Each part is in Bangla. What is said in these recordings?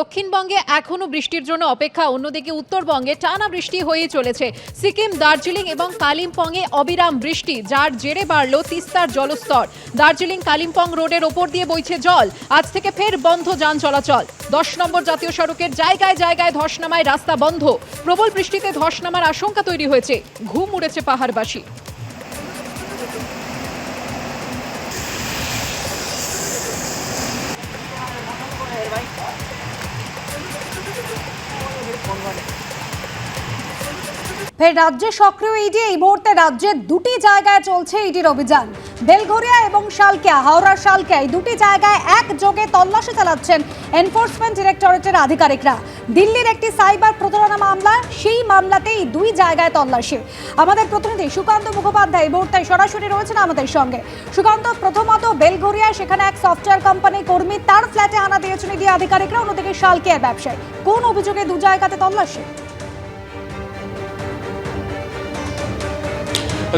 দক্ষিণবঙ্গে এখনও বৃষ্টির জন্য অপেক্ষা, অন্যদিকে উত্তরবঙ্গে টানা বৃষ্টি হয়েই চলেছে। সিকিম, দার্জিলিং এবং কালিম্পংয়ে অবিরাম বৃষ্টি, যার জেরে বাড়ল তিস্তার জলস্তর। দার্জিলিং, কালিম্পং রোডের ওপর দিয়ে বইছে জল। আজ থেকে ফের বন্ধ যান চলাচল। দশ নম্বর জাতীয় সড়কের জায়গায় জায়গায় ধস নামায় রাস্তা বন্ধ। প্রবল বৃষ্টিতে ধস নামার আশঙ্কা তৈরি হয়েছে। ঘুম উড়েছে পাহাড়বাসী। ফোন করে। ফের রাজ্যে সক্রিয় ইডি এই মুহূর্তে রাজ্যে দুটি জায়গায় চলছে ইডির অভিযান। বেলঘরিয়া এবং শালকিয়া হাওড়ার শালকিয়া এই দুটি জায়গায় একযোগে তল্লাশি চালাচ্ছেন এনফোর্সমেন্ট ডিরেক্টরেটের আধিকারিকরা। দিল্লির একটি সাইবার প্রতারণা মামলা, সেই মামলাতেই দুই জায়গায় তল্লাশি। আমাদের প্রতিনিধি সুকান্ত মুখোপাধ্যায় এই মুহূর্তে সরাসরি রয়েছেন আমাদের সঙ্গে। সুকান্ত, প্রথমত বেলঘরিয়া সেখানে এক সফটওয়্যার কোম্পানি কর্মী তার ফ্ল্যাটে হানা দিয়েছেন ইডি আধিকারিকরা, অন্যদিকে শালকিয়া ব্যবসায়ী। কোন অভিযোগে দু জায়গাতে তল্লাশি?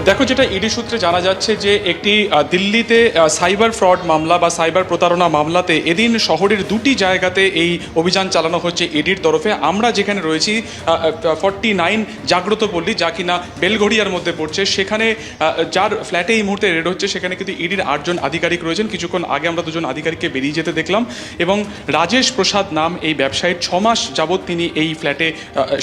দেখো যেটা ইডি সূত্রে জানা যাচ্ছে যে একটি দিল্লিতে সাইবার ফ্রড মামলা বা সাইবার প্রতারণা মামলাতে এদিন শহরের দুটি জায়গাতে এই অভিযান চালানো হচ্ছে ইডির তরফে। আমরা যেখানে রয়েছি ফর্টি নাইন জাগ্রত পল্লী, যা কিনা বেলঘড়িয়ার মধ্যে পড়ছে। সেখানে যার ফ্ল্যাটে এই মুহূর্তে রেড হচ্ছে, সেখানে কিন্তু ইডির আটজন আধিকারিক রয়েছেন। কিছুক্ষণ আগে আমরা দুজন আধিকারিককে বেরিয়ে যেতে দেখলাম এবং রাজেশ প্রসাদ নাম এই ব্যবসায়ীর ছ মাস যাবৎ তিনি এই ফ্ল্যাটে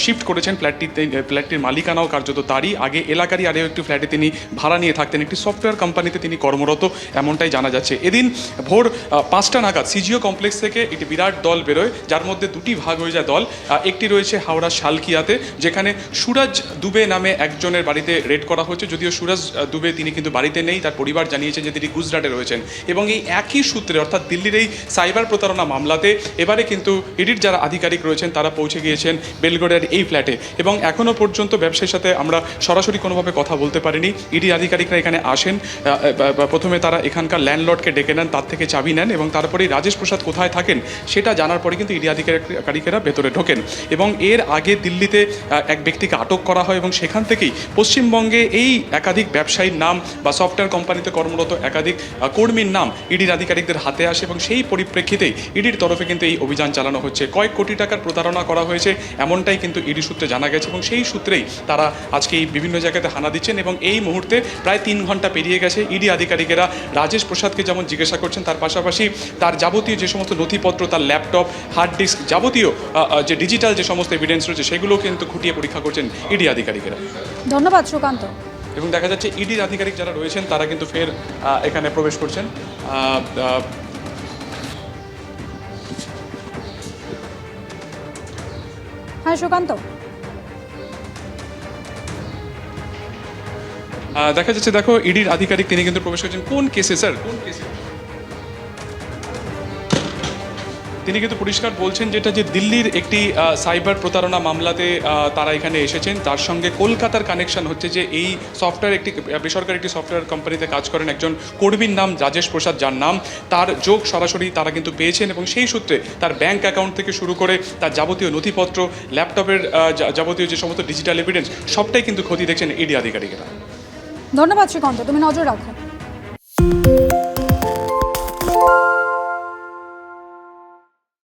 শিফট করেছেন। ফ্ল্যাটটি ফ্ল্যাটটির মালিকানাও কার্যত তারই। আগে এলাকারই আরও একটি ফ্ল্যাটে তিনি ভাড়া নিয়ে থাকতেন, একটি সফটওয়্যার কোম্পানিতে তিনি কর্মরত, এমনটাই জানা যাচ্ছে। এদিন ভোর পাঁচটা নাগাদ সিজিও কমপ্লেক্স থেকে একটি বিরাট দল বেরোয়, যার মধ্যে দুটি ভাগ হয়ে যায় দল। একটি রয়েছে হাওড়া শালকিয়াতে, যেখানে সুরাজ দুবে নামে একজনের বাড়িতে রেড করা হয়েছে। যদিও সুরাজ দুবে তিনি কিন্তু বাড়িতে নেই, তার পরিবার জানিয়েছেন যে তিনি গুজরাটে রয়েছেন। এবং এই একই সূত্রে, অর্থাৎ দিল্লির এই সাইবার প্রতারণা মামলাতে এবারে কিন্তু ইডির যারা আধিকারিক রয়েছেন, তারা পৌঁছে গিয়েছেন বেলগড়ের এই ফ্ল্যাটে। এবং এখনও পর্যন্ত ব্যবসায়ীর সাথে আমরা সরাসরি কোনোভাবে কথা বলতে পারিনি, ইডি আধিকারিকরা এখানে আসেন প্রথমে তারা এখানকার ল্যান্ডলর্ডকে ডেকে নেন, তার থেকে চাবি নেন এবং তারপরেই রাজেশ প্রসাদ কোথায় থাকেন সেটা জানার পরে কিন্তু ইডি আধিকারিকেরা ভেতরে ঢোকেন এবং এর আগে দিল্লিতে এক ব্যক্তিকে আটক করা হয় এবং সেখান থেকেই পশ্চিমবঙ্গে এই একাধিক ব্যবসায়ীর নাম বা সফটওয়্যার কোম্পানিতে কর্মরত একাধিক কর্মীর নাম ইডির আধিকারিকদের হাতে আসে এবং সেই পরিপ্রেক্ষিতেই ইডির তরফে কিন্তু এই অভিযান চালানো হচ্ছে। কয়েক কোটি টাকার প্রতারণা করা হয়েছে, এমনটাই কিন্তু ইডি সূত্রে জানা গেছে এবং সেই সূত্রেই তারা আজকে এই বিভিন্ন জায়গাতে হানা দিচ্ছেন এবং এই মুহূর্তে প্রায় তিন ঘণ্টা পেরিয়ে গেছে। ইডি আধিকারিকেরা রাজেশ প্রসাদকে যেমন জিজ্ঞাসা করছেন তার পাশাপাশি তার যাবতীয় যে সমস্ত নথিপত্র তার ল্যাপটপ হার্ড ডিস্ক যাবতীয় যে ডিজিটাল যে সমস্ত এভিডেন্স রয়েছে সেগুলো কিন্তু খুঁটিয়ে পরীক্ষা করছেন ইডি আধিকারিকেরা। ধন্যবাদ সুকান্ত এবং দেখা যাচ্ছে ইডির আধিকারিক যারা রয়েছেন তারা কিন্তু ফের এখানে প্রবেশ করছেন। হ্যাঁ সুকান্ত দেখা যাচ্ছে, দেখো, ইডির আধিকারিক তিনি কিন্তু প্রবেশ করছেন। কোন কেসে স্যার কোন কেসে তিনি কিন্তু পরিষ্কার বলছেন যেটা যে দিল্লির একটি সাইবার প্রতারণা মামলাতে তারা এখানে এসেছেন। তার সঙ্গে কলকাতার কানেকশন হচ্ছে যে এই সফটওয়্যার একটি বেসরকারি একটি সফটওয়্যার কোম্পানিতে কাজ করেন একজন কর্মীর নাম রাজেশ প্রসাদ, যার নাম। তার যোগ সরাসরি তারা কিন্তু পেয়েছেন এবং সেই সূত্রে তার ব্যাংক অ্যাকাউন্ট থেকে শুরু করে তার যাবতীয় নথিপত্র ল্যাপটপের যাবতীয় যে সমস্ত ডিজিটাল এভিডেন্স সবটাই কিন্তু ক্ষতি দেখছেন ইডি আধিকারিকেরা। ধন্যবাদ শ্রীকান্ত। তুমি নজর রাখো।